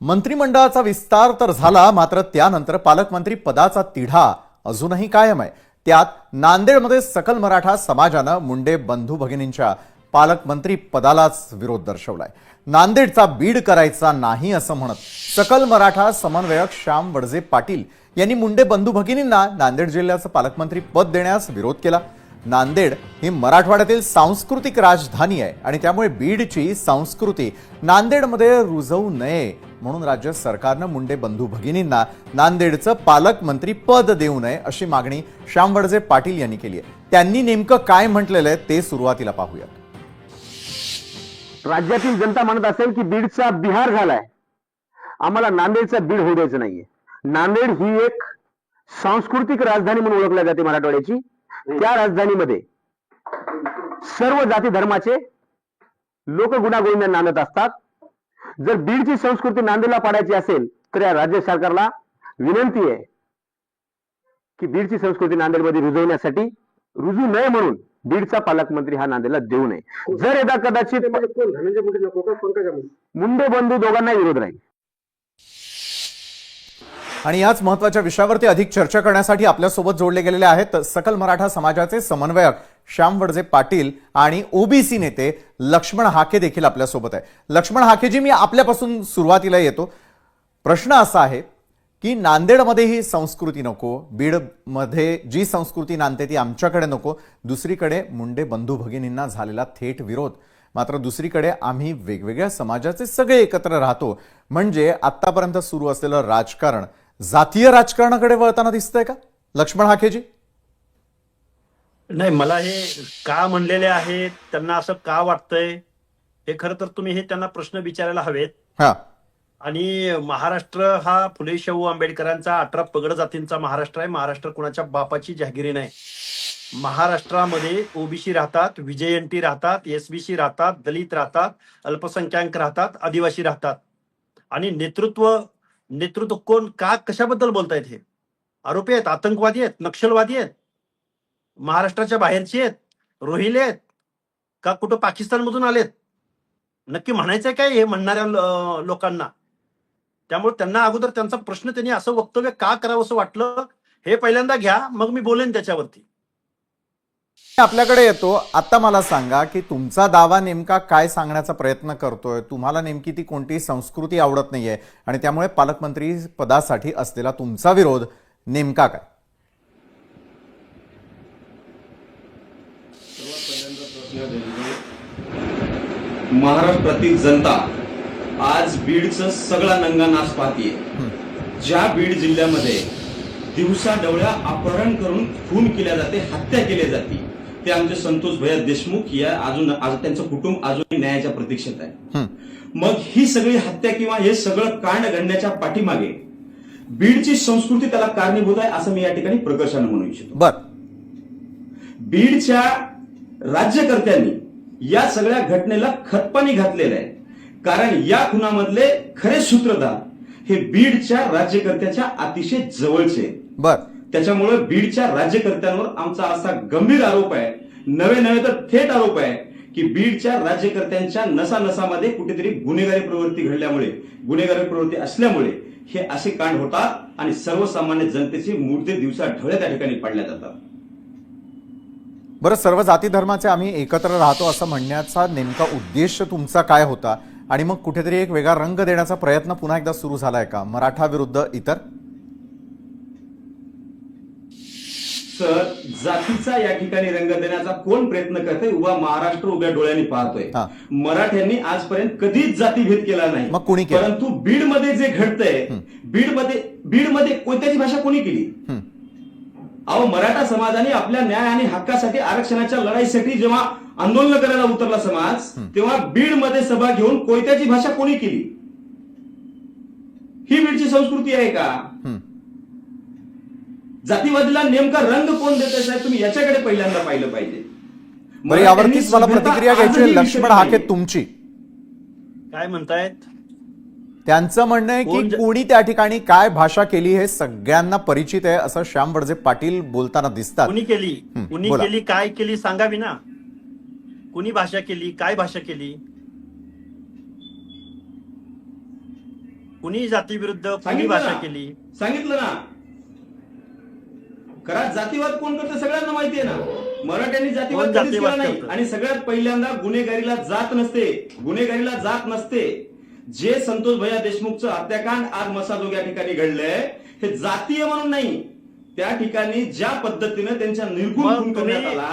मंत्रिमंडळाचा विस्तार तर झाला मात्र त्यानंतर पालकमंत्री पदाचा तिढा अजूनही कायम आहे. त्यात नांदेडमध्ये सकल मराठा समाजानं मुंडे बंधू भगिनींच्या पालकमंत्री पदालाच विरोध दर्शवलाय. नांदेडचा बीड करायचा नाही असं म्हणत सकल मराठा समन्वयक श्याम वडजे पाटील यांनी मुंडे बंधू भगिनींना नांदेड जिल्ह्याचं पालकमंत्री पद देण्यास विरोध केला. नांदेड ही मराठवाड्यातील सांस्कृतिक राजधानी आहे आणि त्यामुळे बीडची संस्कृती नांदेडमध्ये रुजवू नये म्हणून राज्य सरकारनं मुंडे बंधू भगिनींना नांदेडचं पालकमंत्री पद देऊ नये अशी मागणी श्यामवडजे पाटील यांनी केली आहे. त्यांनी नेमकं काय म्हटलेलं आहे ते सुरुवातीला पाहूयात. राज्यातील जनता म्हणत असेल की बीडचा बिहार झालाय. आम्हाला नांदेडचा बीड होऊ द्यायचं नाहीये. नांदेड ही एक सांस्कृतिक राजधानी म्हणून ओळखल्या जाते मराठवाड्याची. त्या राजधानीमध्ये सर्व जाती धर्माचे लोक गुणागोविंदा नांदत असतात. जर बीडची संस्कृती नांदेडला पाडायची असेल तर या राज्य सरकारला विनंती आहे की बीडची संस्कृती नांदेडमध्ये रुजवण्यासाठी रुजू नये म्हणून बीडचा पालकमंत्री हा नांदेडला देऊ नये. जर यदा कदाचित मुंडे बंधू दोघांना विरोध राहील. आणि याच महत्त्वाच्या विषयावरती अधिक चर्चा करण्यासाठी आपल्यासोबत जोडले गेलेले आहेत सकल मराठा समाजाचे समन्वयक श्याम वडजे पाटील आणि ओबीसी नेते लक्ष्मण हाके देखील आपल्यासोबत आहे लक्ष्मण हाकेजी मी आपल्यापासून सुरुवातीला येतो. प्रश्न असा आहे की नांदेडमध्ये ही संस्कृती नको बीडमध्ये जी संस्कृती नांदते ती आमच्याकडे नको दुसरीकडे मुंडे बंधू भगिनींना झालेला थेट विरोध. मात्र दुसरीकडे आम्ही वेगवेगळ्या समाजाचे सगळे एकत्र राहतो. म्हणजे आत्तापर्यंत सुरू असलेलं राजकारण जातीय राजकारणाकडे वळताना दिसतंय का? लक्ष्मण हाकेजी नाही मला हे का म्हणलेले आहेत त्यांना असं का वाटतंय हे खरं तर तुम्ही हे त्यांना प्रश्न विचारायला हवेत. हा. आणि महाराष्ट्र हा फुले शाहू आंबेडकरांचा अठरा पगड जातींचा महाराष्ट्र आहे. महाराष्ट्र कुणाच्या बापाची जहागिरी नाही. महाराष्ट्रामध्ये ओबीसी राहतात विजयंती राहतात एसबीसी राहतात दलित राहतात अल्पसंख्याक राहतात आदिवासी राहतात. आणि नेतृत्व नेतृत्व कोण का कशाबद्दल बोलतायत हे? आरोपी आहेत आतंकवादी आहेत नक्षलवादी आहेत महाराष्ट्राच्या बाहेरचे आहेत रोहिले आहेत का कुठं पाकिस्तानमधून आलेत? नक्की म्हणायचंय काय हे म्हणणाऱ्या लोकांना? त्यामुळे त्यांना अगोदर त्यांचा प्रश्न त्यांनी असं वक्तव्य का करावं असं वाटलं हे पहिल्यांदा घ्या मग मी बोलेन त्याच्यावरती. आपल्याकडे येतो. आता मला सांगा की तुमचा दावा नेमका काय सांगण्याचा प्रयत्न करतोय? तुम्हाला नेमकी ती कोणती संस्कृती आवडत नाहीये आणि त्यामुळे पालकमंत्री पदासाठी असलेला तुमचा विरोध नेमका काय? महाराष्ट्रातील जनता आज बीडचं सगळा नंगानाश पाहतीये. ज्या बीड जिल्ह्यामध्ये दिवसा डवळ्या अपहरण करून खून केल्या जाते हत्या केल्या जाते. ते आमचे संतोष भैया देशमुख या अजून त्यांचं कुटुंब अजूनही न्यायाच्या प्रतीक्षेत आहे. मग ही सगळी हत्या किंवा हे सगळं कांड घडण्याच्या पाठीमागे बीडची संस्कृती त्याला कारणीभूत आहे असं मी या ठिकाणी प्रकर्षानं म्हणू इच्छितो. बर. बीडच्या राज्यकर्त्यांनी या सगळ्या घटनेला खतपाणी घातलेलं आहे. कारण या खुनामधले खरे सूत्रधार हे बीडच्या राज्यकर्त्याच्या अतिशय जवळचे आहेत. बर. त्याच्यामुळे बीडच्या राज्यकर्त्यांवर आमचा असा गंभीर आरोप आहे. नवे नवे तर थेट आरोप आहे की बीडच्या राज्यकर्त्यांच्या नसा नसामध्ये कुठेतरी गुन्हेगारी प्रवृत्ती घडल्यामुळे गुन्हेगारी प्रवृत्ती असल्यामुळे हे असे कांड होतात आणि सर्वसामान्य जनतेचे मुर्दे दिवसा ढवळ्या त्या ठिकाणी पडल्या जातात. बरं सर्व जाती धर्माचे आम्ही एकत्र राहतो असं म्हणण्याचा नेमका उद्देश तुमचा काय होता? आणि मग कुठेतरी एक वेगळा रंग देण्याचा प्रयत्न पुन्हा एकदा सुरू झालाय का? मराठा विरुद्ध इतर? सर जातीचा या ठिकाणी रंग देण्याचा कोण प्रयत्न करतोय उभा महाराष्ट्र उभ्या डोळ्यांनी पाहतोय. मराठ्यांनी आजपर्यंत कधीच जातीभेद केला नाही? परंतु बीडमध्ये जे घडतंय बीडमध्ये बीडमध्ये कोणत्याची भाषा कोणी केली. अहो मराठा समाजाने आपल्या न्याय आणि हक्कासाठी आरक्षणाच्या लढाईसाठी जेव्हा आंदोलन करायला उतरला समाज तेव्हा बीडमध्ये सभा घेऊन कोयत्याची भाषा कोणी केली ही बीडची संस्कृती आहे का. जातीवादीला नेमका रंग कोण देत आहे साहेब? तुम्ही याच्याकडे पहिल्यांदा पाहिलं पाहिजे. यावरतीच मला प्रतिक्रिया घ्यायची. लक्ष्मण हाके. तुमची. काय म्हणतायत? त्यांचं म्हणणं आहे की कोण त्या ठिकाणी काय भाषा केली हे सगळ्यांना परिचित आहे असं श्याम वडजे पाटील बोलताना दिसतात. कुणी केली? कुणी. केली काय केली सांगावी ना. कुणी भाषा केली काय भाषा केली? कुणी जातीविरुद्ध कुणी भाषा. केली? सांगितलं ना. घरात जातीवाद कोण करतं सगळ्यांना माहितीये ना. मराठ्यांनी जातीवाद कधीच जातीवाद केला नाही? आणि सगळ्यात पहिल्यांदा गुन्हेगारीला जात नसते. गुन्हेगारीला जात नसते. जे संतोष भैया देशमुखचं हत्याकांड आज मसाजोग या ठिकाणी घडलंय हे जातीय म्हणून नाही. त्या ठिकाणी ज्या पद्धतीनं त्यांच्या निर्गुण करण्यात आला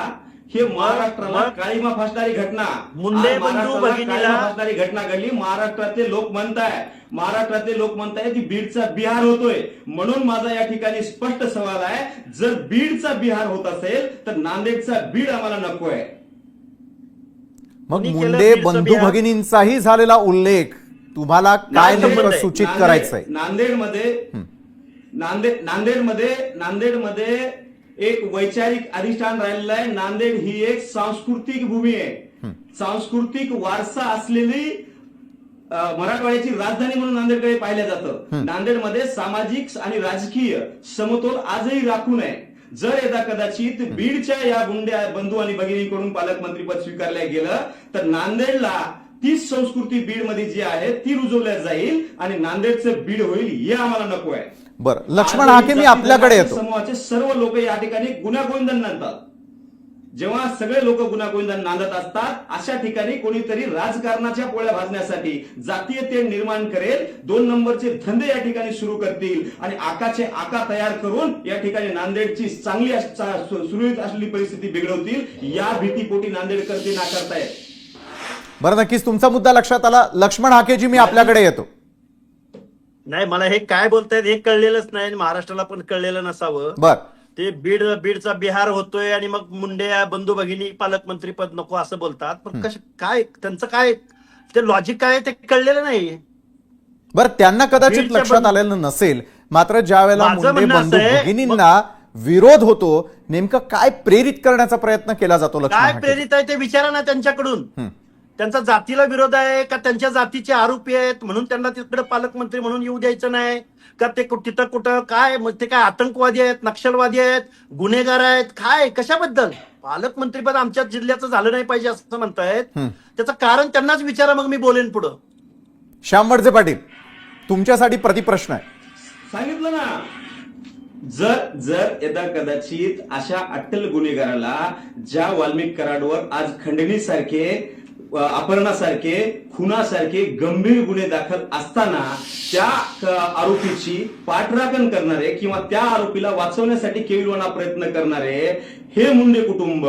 हे महाराष्ट्राला काळीमा फासणारी घटना. मुंडे बंधू भगिनीला- फासणारी घटना घडली. महाराष्ट्रातले लोक म्हणताय महाराष्ट्रातले लोक म्हणताय की बीडचा बिहार होतोय. म्हणून माझा या ठिकाणी स्पष्ट सवाल आहे जर बीडचा बिहार होत असेल तर नांदेडचा बीड आम्हाला नको आहे मग मुंडे बंधू? भगिनींचाही झालेला उल्लेख तुम्हाला काय नांदेड- नेमकं सूचित नांदेड- करायचंय? नांदेडमध्ये नांदेड नांदेडमध्ये नांदेडमध्ये एक वैचारिक अधिष्ठान राहिलेलं आहे. नांदेड ही एक सांस्कृतिक भूमी आहे. सांस्कृतिक वारसा असलेली मराठवाड्याची राजधानी म्हणून नांदेडकडे पाहिलं जातं. नांदेडमध्ये सामाजिक आणि राजकीय समतोल आजही राखून आहे. जर यदा कदाचित बीडच्या या गुंड्या बंधू आणि भगिनीकडून पालकमंत्रीपद स्वीकारलं गेलं तर नांदेडला तीच संस्कृती बीडमध्ये जी आहे ती रुजवल्या जाईल आणि नांदेडचं बीड होईल हे आम्हाला नको आहे. बरं. लक्ष्मण हाके मी आपल्याकडे येतो. समूहाचे सर्व लोक या ठिकाणी गुन्हागोविंदन नांदतात. जेव्हा सगळे लोक गुन्हागोविंदन नांदत असतात अशा ठिकाणी कोणीतरी राजकारणाच्या पोळ्या भाजण्यासाठी जातीय तेढ निर्माण करेल दोन नंबरचे धंदे या ठिकाणी सुरू करतील आणि आकाचे आका तयार करून या ठिकाणी नांदेडची चांगली सुरळीत असलेली परिस्थिती बिघडवतील या भीतीपोटी नांदेडकर ते नाकारतायत. बरं नक्कीच तुमचा मुद्दा लक्षात आला. लक्ष्मण हाकेजी मी आपल्याकडे येतो. नाही मला हे काय बोलतायत हे कळलेलंच नाही आणि महाराष्ट्राला पण कळलेलं नसावं. बर. ते बीड बीडचा बिहार होतोय आणि मग मुंडे बंधू भगिनी पालकमंत्री पद नको असं बोलतात. पण कश काय त्यांचं काय ते लॉजिक काय ते कळलेलं नाही. बरं त्यांना कदाचित लक्षात आलेलं नसेल. मात्र ज्या वेळेला मुंडे बंधू भगिनींना विरोध होतो नेमकं काय प्रेरित करण्याचा प्रयत्न केला जातो काय प्रेरित आहे ते विचारा ना त्यांच्याकडून. त्यांचा जातीला विरोध आहे का त्यांच्या जातीचे आरोपी आहेत म्हणून त्यांना तिकडे पालकमंत्री म्हणून येऊ द्यायचं नाही? का ते तिथं कुठं काय मग ते काय आतंकवादी आहेत नक्षलवादी आहेत गुन्हेगार आहेत काय कशाबद्दल? पालकमंत्रीपद आमच्या जिल्ह्याचं झालं नाही पाहिजे असं म्हणतायत. हं. त्याचं कारण त्यांनाच विचारा मग मी बोलेन पुढं. श्याम वडजे पाटील तुमच्यासाठी प्रतिप्रश्न आहे. सांगितलं ना. जर जर यदा कदाचित अशा अट्टल गुन्हेगाराला ज्या वाल्मिक कराडवर आज खंडणीसारखे अ, अपहरणासारखे खुनासारखे गंभीर गुन्हे दाखल असताना त्या आरोपीची पाठराखण करणारे किंवा त्या आरोपीला वाचवण्यासाठी केविलवाना प्रयत्न करणारे हे मुंडे कुटुंब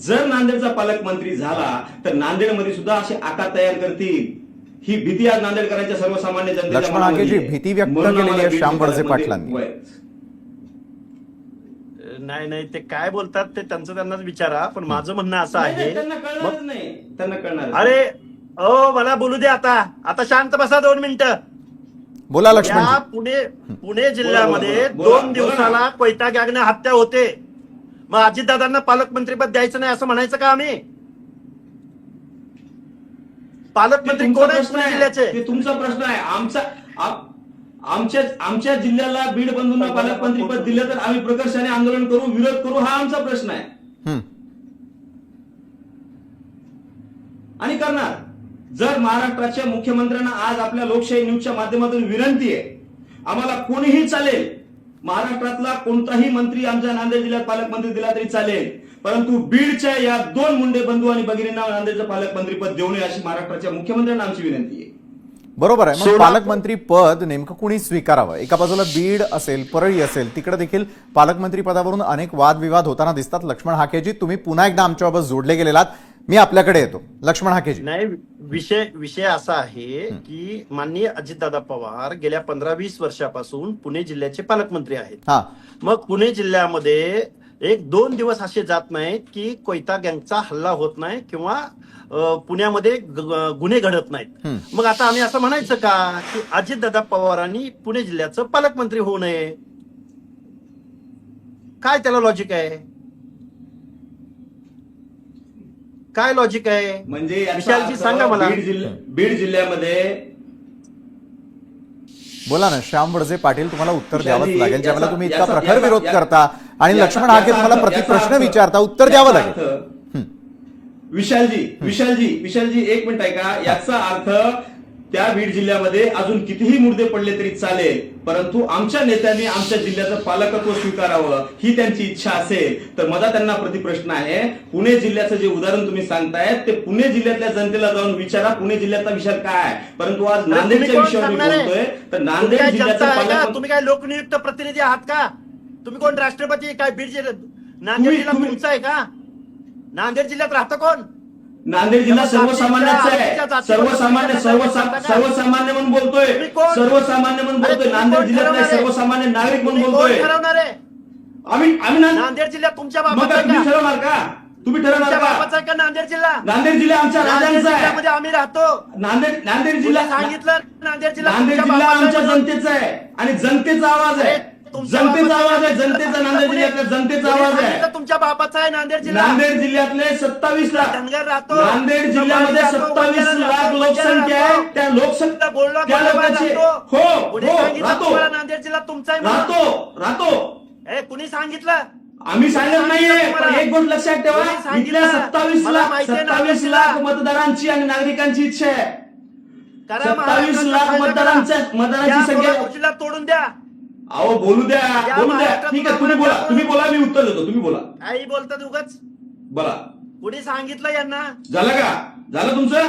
जर नांदेडचा पालकमंत्री झाला तर नांदेडमध्ये सुद्धा असे आका तयार करतील ही भीती आज नांदेडकरांच्या सर्वसामान्य जनतेच्या. भीती व्यक्त केलेली आहे श्याम पाटलांनी. नाही नाही ते काय बोलतात ते त्यांचं त्यांनाच विचारा पण माझं म्हणणं असं आहे नाही, त्यांना मग- कळणारच नाही. त्यांना कळणार अरे ओ मला बोलू दे आता. आता शांत बसा दोन मिनिटं. बोला या लक्ष्मण पुणे पुणे जिल्ह्यामध्ये दोन दिवसाला. कोयता गॅगने हत्या होते. मग अजितदादांना पालकमंत्रीपद द्यायचं नाही असं म्हणायचं का आम्ही? पालकमंत्री कोण पुणे जिल्ह्याचे? ते तुमचा प्रश्न आहे. आमचा आमच्या आमच्या जिल्ह्याला बीड बंधूंना पालकमंत्रीपद दिलं तर आम्ही प्रकर्षाने आंदोलन करू विरोध करू हा आमचा प्रश्न आहे. हं. आणि करणार. जर महाराष्ट्राच्या मुख्यमंत्र्यांना आज आपल्या लोकशाही न्यूजच्या माध्यमातून विनंती आहे आम्हाला कोणीही चालेल महाराष्ट्रातला कोणताही मंत्री आमच्या नांदेड जिल्ह्यात पालकमंत्री दिला तरी चालेल परंतु बीडच्या या दोन मुंडे बंधू आणि भगिनींना नांदेडचं पालकमंत्रीपद देऊ नये अशी महाराष्ट्राच्या मुख्यमंत्र्यांना आमची विनंती आहे. बरोबर आहे. मग पालकमंत्री पद नेमकं कुणी स्वीकारावं? एका बाजूला बीड असेल परळी असेल तिकडे देखील पालकमंत्री पदावरून अनेक वादविवाद होताना दिसतात. लक्ष्मण हाकेजी तुम्ही पुन्हा एकदा आमच्याबाबत जोडले गेलेलात. मी आपल्याकडे येतो. लक्ष्मण हाकेजी. नाही विषय विषय असा आहे की माननीय अजितदादा पवार गेल्या पंधरा वीस वर्षापासून पुणे जिल्ह्याचे पालकमंत्री आहेत. हा. मग पुणे जिल्ह्यामध्ये एक दोन दिवस असे जात नाहीत की कोयता गँगचा हल्ला होत नाही किंवा पुण्यामध्ये गुन्हे घडत नाहीत हं. मग आता आम्ही असं म्हणायचं का की अजितदादा पवारांनी पुणे जिल्ह्याचं पालकमंत्री होऊ नये काय त्याला लॉजिक आहे काय लॉजिक आहे म्हणजे विशालजी सांगा मला. बीड जिल्ह्यामध्ये बोला ना श्याम वडजे पाटील तुम्हाला उत्तर द्यावंच लागेल ज्यावेळेला तुम्ही इतका प्रखर विरोध करता आणि लक्ष्मण हाके तुम्हाला प्रतिप्रश्न विचारता उत्तर द्यावं लागेल. विशालजी विशालजी विशालजी एक मिनिट आहे का याचा अर्थ त्या बीड जिल्ह्यामध्ये अजून कितीही मुद्दे पडले तरी चालेल परंतु आमच्या नेत्यांनी आमच्या जिल्ह्याचं पालकत्व स्वीकारावं ही त्यांची इच्छा असेल. तर माझा त्यांना प्रतिप्रश्न आहे पुणे जिल्ह्याचं जे उदाहरण तुम्ही सांगतायत ते पुणे जिल्ह्यातल्या जनतेला जाऊन विचारा पुणे जिल्ह्याचा विषय काय. परंतु आज नांदेडच्या विषयावर? बोलतोय तर नांदेड जिल्ह्याचं तुम्ही काय लोकनियुक्त प्रतिनिधी आहात का? तुम्ही कोण राष्ट्रपती काय बीड जिल्ह्यात नांदेड जिल्हा तुमचा आहे का? नांदेड जिल्ह्यात राहतं कोण? नांदेड जिल्हा सर्वसामान्याचा आहे. सर्वसामान्य सर्व सर्वसामान्य म्हणून बोलतोय? सर्वसामान्य म्हणून बोलतोय. नांदेड ठरवणार? आहे? सर्वसामान्य नागरिक म्हणून बोलतोय. आम्ही आम्ही नांदेड जिल्ह्यात तुमच्या तुम्ही का ठरवणार का? तुम्ही ठरवणार का? नांदेड जिल्हा. नांदेड जिल्हा आमच्या राजांचा आहे. आम्ही राहतो. नांदेड नांदेड जिल्हा सांगितलं नांदेड जिल्हा नांदेड जिल्हा आमच्या. जनतेचा आहे आणि जनतेचा आवाज आहे. जनतेचा बाबाचा आवाज आहे. जनतेचा नांदेड जिल्ह्यातल्या जनतेचा आवाज आहे तुमच्या बापाचा आहे नांदेड जिल्हा नांदेड जिल्ह्यातले सत्तावीस लाख धनगर राहतो नांदेड जिल्ह्यामध्ये सत्तावीस लाख लोकसंख्या आहे. त्या लोकसंख्या बोललो त्या लोकांची. हो हो राहतो नांदेड जिल्हा तुमचा? राहतो राहतो ए कुणी सांगितलं आम्ही सांगत नाहीये? एक गोष्ट लक्षात ठेवा? इथल्या सत्तावीस लाख सत्तावीस लाख. मतदारांची आणि नागरिकांची इच्छा आहे सत्तावीस लाख मतदारांच्या-. मतदारांची संख्या- तोडून द्या अहो बोलू द्या या बोलू द्या. महाराष्ट्रात ठीक आहे तुम्ही बोला तुम्ही बोला मी उत्तर देतो तुम्ही बोला. काही बोलतात उगाच? बोला. कुणी सांगितलं यांना? झालं का? झालं तुमचं?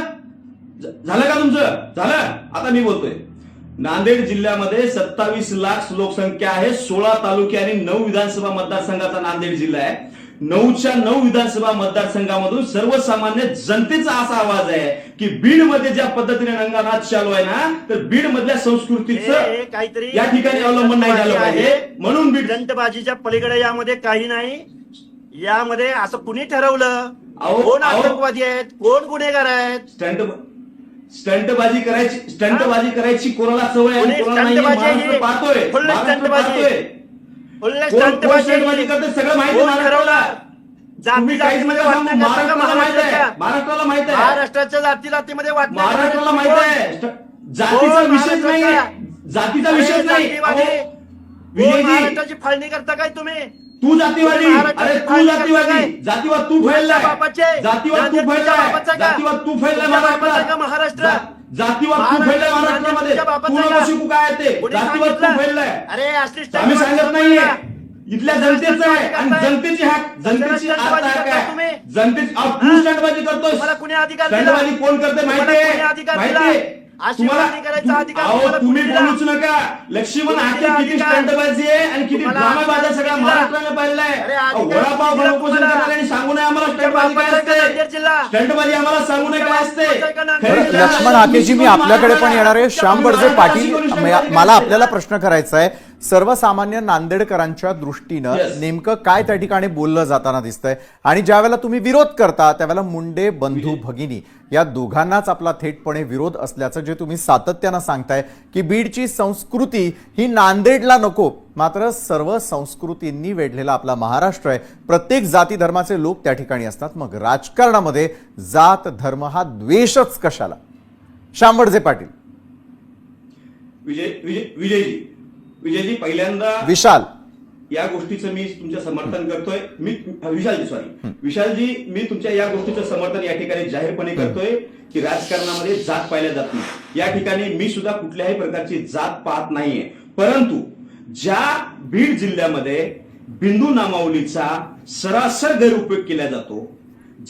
झ- झालं का तुमचं? झालं? आता मी बोलतोय. नांदेड जिल्ह्यामध्ये सत्तावीस लाख लोकसंख्या आहे सोळा तालुके आणि नऊ विधानसभा मतदारसंघाचा नांदेड जिल्हा आहे. नऊच्या नऊ विधानसभा मतदारसंघामधून सर्वसामान्य जनतेचा असा आवाज आहे की बीडमध्ये ज्या पद्धतीने रंगानाथ चालू आहे ना तर बीड मधल्या संस्कृतीचं काहीतरी या ठिकाणी अवलंबन नाही झालं पाहिजे. म्हणून बीड दंतबाजीच्या पलीकडे यामध्ये काही नाही. यामध्ये असं कुणी ठरवलं? कोण. आतंकवादी आहेत? कोण गुन्हेगार आहेत? स्टंट स्टंटबाजी करायची स्टंटबाजी करायची कोणाला सवय आहे? पाहतोय. फुल्ले सगळं माहिती ठरवलं. जाती जातीमध्ये महाराष्ट्राला माहीत आहे महाराष्ट्राच्या? जाती जातीमध्ये महाराष्ट्राला माहीत? आहे जातीचा कोण विषयच नाही? जातीचा नाही महाराष्ट्राची फाळणी करता काय तुम्ही तू जातीवादी अरे तू जातीवादी? जातीवाद तू बापाचे? जातीवाद तू का? जातीवाद तू का महाराष्ट्र? जा- जातीवाद तू महाराष्ट्र- फैललाय महाराष्ट्रामध्ये? नको शिकू काय आहे ते तू सांगितलं? फैललाय अरे आम्ही सांगत नाहीये. इथल्या जनतेचं आहे आणि करताय. जनतेची हाक जनतेची करताय आहे? जनतेची? स्टंटबाजी करतोस तुम्हाला कुणी करते तुम्हाला माहितीये कोणी करायचा अधिकार अहो तुम्हाला तुम्ही कोणी दिला? बोलूच नका लक्ष्मण कोणी हाके दिला किती अधिकार? स्टंटबाजी आहे आणि किती तुम्हाला ड्रामाबाज आहे सगळ्या दिला? महाराष्ट्राने पाहिलाय अरे, अहो, अधिकार वडापाव दिला उपोषण तुम्हाला? करणाऱ्यांनी सांगू नये आम्हाला स्टंटबाजी काय असते? स्टंटबाजी आम्हाला सांगू नये काय असते खरी? लक्ष्मण हाकेजी मी आपल्याकडे पण येणार आहे श्याम बडजे पाटील मला आपल्याला प्रश्न करायचा आहे सर्वसामान्य नांदेडकरांच्या दृष्टीनं Yes. नेमकं काय त्या ठिकाणी बोललं जाताना दिसतंय? आणि ज्या वेळेला तुम्ही विरोध करता त्यावेळेला मुंडे बंधू भगिनी या दोघांनाच आपला थेटपणे विरोध असल्याचं जे तुम्ही सातत्यानं सांगताय की बीडची संस्कृती ही नांदेडला नको मात्र सर्व संस्कृतींनी वेढलेला आपला महाराष्ट्र आहे. प्रत्येक जाती धर्माचे लोक त्या ठिकाणी असतात. मग राजकारणामध्ये जात धर्म हा द्वेषच कशाला? श्याम बडजे पाटील. विजय विजय विजयजी. विजयजी पहिल्यांदा विशाल. या गोष्टीचं मी तुमचं समर्थन करतोय. मी विशालजी सॉरी विशालजी मी तुमच्या या गोष्टीचं समर्थन या ठिकाणी जाहीरपणे करतोय की राजकारणामध्ये जात पाहिल्या जात नाही. या ठिकाणी मी सुद्धा कुठल्याही प्रकारची जात पाहत नाहीये. परंतु ज्या बीड जिल्ह्यामध्ये बिंदू नामावलीचा सरासर गैरउपयोग केला जातो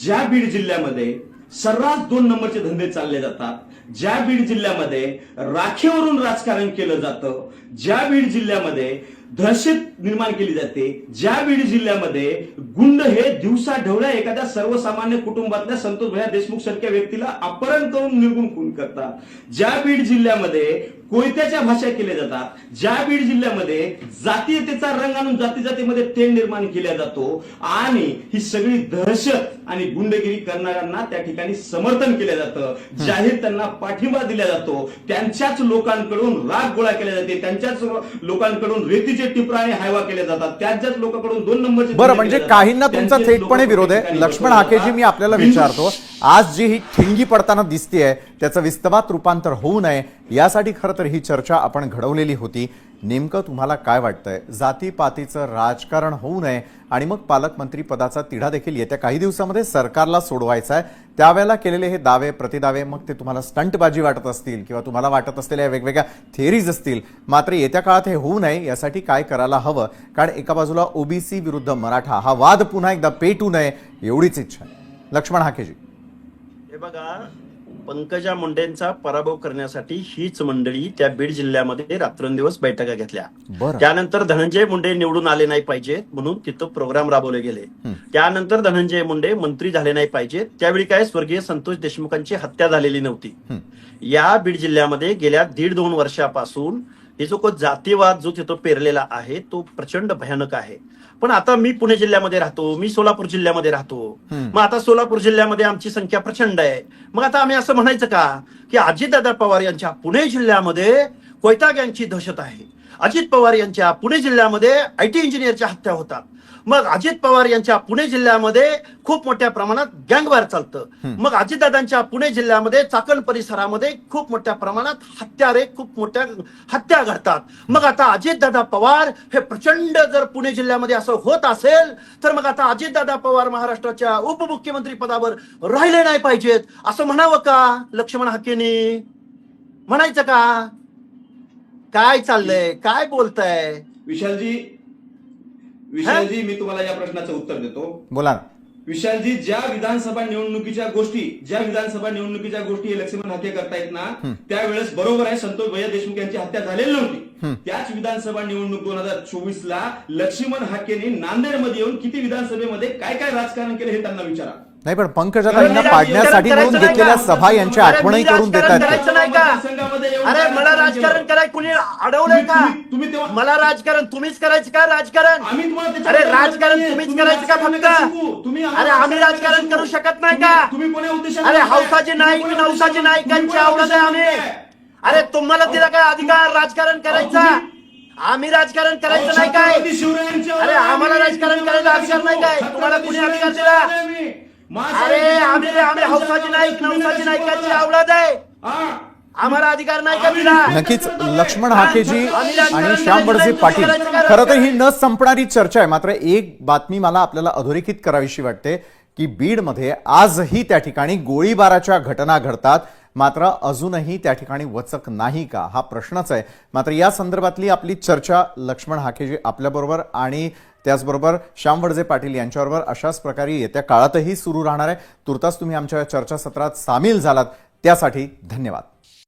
ज्या बीड जिल्ह्यामध्ये सर्रास दोन नंबरचे धंदे चालले जातात ज्या बीड जिल्ह्यामध्ये राखेवरून राजकारण केलं जातं ज्या बीड जिल्ह्यामध्ये दहशत निर्माण केली जाते ज्या बीड जिल्ह्यामध्ये गुंड हे दिवसा ढवळ्या एखाद्या सर्वसामान्य कुटुंबातल्या संतोष भैया देशमुख सारख्या व्यक्तीला अपहरण करून निर्गुण खून करतात. ज्या बीड जिल्ह्यामध्ये कोयत्याच्या भाषा केल्या जातात. ज्या बीड जिल्ह्यामध्ये जातीयतेचा रंग आणून जाती जातीमध्ये तेढ निर्माण केला जातो. आणि ही सगळी दहशत आणि गुंडगिरी करणाऱ्यांना त्या ठिकाणी समर्थन केलं जातं. जाहीर त्यांना पाठिंबा दिला जातो. त्यांच्याच लोकांकडून राग गोळा केला जाते. त्यांच्याच लोकांकडून रेतीचे टिपराने हायवा केले जातात. त्यांच्याच लोकांकडून दोन नंबरचे बरं म्हणजे. काहींना तुमचा थेटपणे विरोध आहे. लक्ष्मण हाकेजी. मी आपल्याला विचारतो. आज जी ही ठिंगी पडताना दिसतीये त्याचं विस्तवात रूपांतर होऊ नये यासाठी खरं तर ही चर्चा आपण घडवलेली होती. नेमकं तुम्हाला काय वाटतंय? जातीपातीचं राजकारण होऊ नये आणि मग पालकमंत्री पदाचा तिढा देखील येत्या काही दिवसामध्ये सरकारला सोडवायचा आहे. त्यावेळेला केलेले हे दावे प्रतिदावे मग ते तुम्हाला स्टंटबाजी वाटत असतील किंवा तुम्हाला वाटत असलेल्या वेगवेगळ्या थेरीज असतील. मात्र येत्या काळात हे होऊ नये यासाठी काय करायला हवं? कारण एका बाजूला ओबीसी विरुद्ध मराठा हा वाद पुन्हा एकदा पेटू नये एवढीच इच्छा. आहे लक्ष्मण हाकेजी. हे बघा पंकजा मुंडेंचा पराभव करण्यासाठी हीच मंडळी त्या बीड जिल्ह्यामध्ये रात्रंदिवस बैठका घेतल्या. त्यानंतर धनंजय मुंडे निवडून आले नाही पाहिजेत म्हणून तिथं प्रोग्राम राबवले गेले. त्यानंतर धनंजय मुंडे मंत्री झाले नाही पाहिजेत. त्यावेळी काय स्वर्गीय संतोष देशमुखांची हत्या झालेली नव्हती. या बीड जिल्ह्यामध्ये गेल्या दीड दोन वर्षापासून हे जो को जातीवाद जो तिथं पेरलेला आहे तो प्रचंड भयानक आहे. पण आता मी पुणे जिल्ह्यामध्ये राहतो मी सोलापूर जिल्ह्यामध्ये राहतो. मग आता सोलापूर जिल्ह्यामध्ये आमची संख्या प्रचंड आहे. मग आता आम्ही असं म्हणायचं का की अजितदादा पवार यांच्या पुणे जिल्ह्यामध्ये कोयता गँगची दहशत आहे. अजित पवार यांच्या पुणे जिल्ह्यामध्ये आय टी इंजिनियरच्या हत्या होतात. मग अजित पवार यांच्या पुणे जिल्ह्यामध्ये खूप मोठ्या प्रमाणात गँगवार चालतं. मग अजितदादांच्या पुणे जिल्ह्यामध्ये चाकण परिसरामध्ये खूप मोठ्या प्रमाणात हत्यारे खूप मोठ्या हत्या घडतात. मग आता अजितदादा पवार हे प्रचंड जर पुणे जिल्ह्यामध्ये असं होत असेल तर मग आता अजितदादा पवार महाराष्ट्राच्या उपमुख्यमंत्री पदावर राहिले नाही पाहिजेत. असं म्हणावं का लक्ष्मण हाकेनी? म्हणायचं का? काय चाललंय? काय बोलताय? विशालजी विशालजी मी तुम्हाला या प्रश्नाचं उत्तर देतो. बोला विशालजी ज्या विधानसभा निवडणुकीच्या गोष्टी ज्या विधानसभा निवडणुकीच्या गोष्टी लक्ष्मण हत्या करतायत ना त्यावेळेस बरोबर आहे संतोष भैया देशमुख यांची हत्या झालेली नव्हती. त्याच विधानसभा निवडणूक दोन हजार चोवीस ला लक्ष्मण हाकेने नांदेडमध्ये येऊन किती विधानसभेमध्ये काय काय राजकारण केलं हे त्यांना विचारा. नाही पण पंकजाताईंना पाडण्यासाठी म्हणून घेतलेल्या सभा यांची आठवणही करून देत राजकारण आहेत करायचं नाही का? मतदारसंघामध्ये येऊन अरे मला राजकारण? करायला कुणी अडवलंय का? तुम्ही- तुम्ही तेव्हा- मला राजकारण तुम्हीच करायचं का राजकारण? आम्ही तुम्हाला त्याच्याबद्दल अरे राजकारण. तुम्हीच तुम्ही करायचं का फक्त? अरे आम्ही राजकारण करू. शकत नाही का? अरे? हौसाची नाईक नवसाची कोण्या आवडत आहे आम्ही. अरे तुम्हाला दिला काय अधिकार राजकारण करायचा? आम्ही राजकारण करायचं नाही काय? अरे आम्हाला राजकारण करायचा अधिकार नाही काय? तुम्हाला कुणी अधिकार दिला? अरे आम्ही आम्ही हौसाची नाईक नवसाची नाईकांची आवडत आहे. आम्हाला अधिकार नाही का दिला नक्कीच लक्ष्मण हाकेजी आणि श्याम बडसे पाटील. खरं तर ही न संपणारी चर्चा आहे. मात्र एक बातमी मला आपल्याला अधोरेखित करावीशी वाटते की बीडमध्ये आजही त्या ठिकाणी गोळीबाराच्या घटना घडतात. मात्र अजूनही त्या ठिकाणी वचक नाही का? हा प्रश्नच आहे. मात्र या संदर्भातली आपली चर्चा लक्ष्मण हाकेजी आपल्याबरोबर आणि त्याचबरोबर श्याम वडजे पाटील यांच्याबरोबर अशाच प्रकारे येत्या काळातही सुरू राहणार आहे. तुर्तास तुम्ही आमच्या चर्चासत्रात सामील झालात. त्यासाठी धन्यवाद.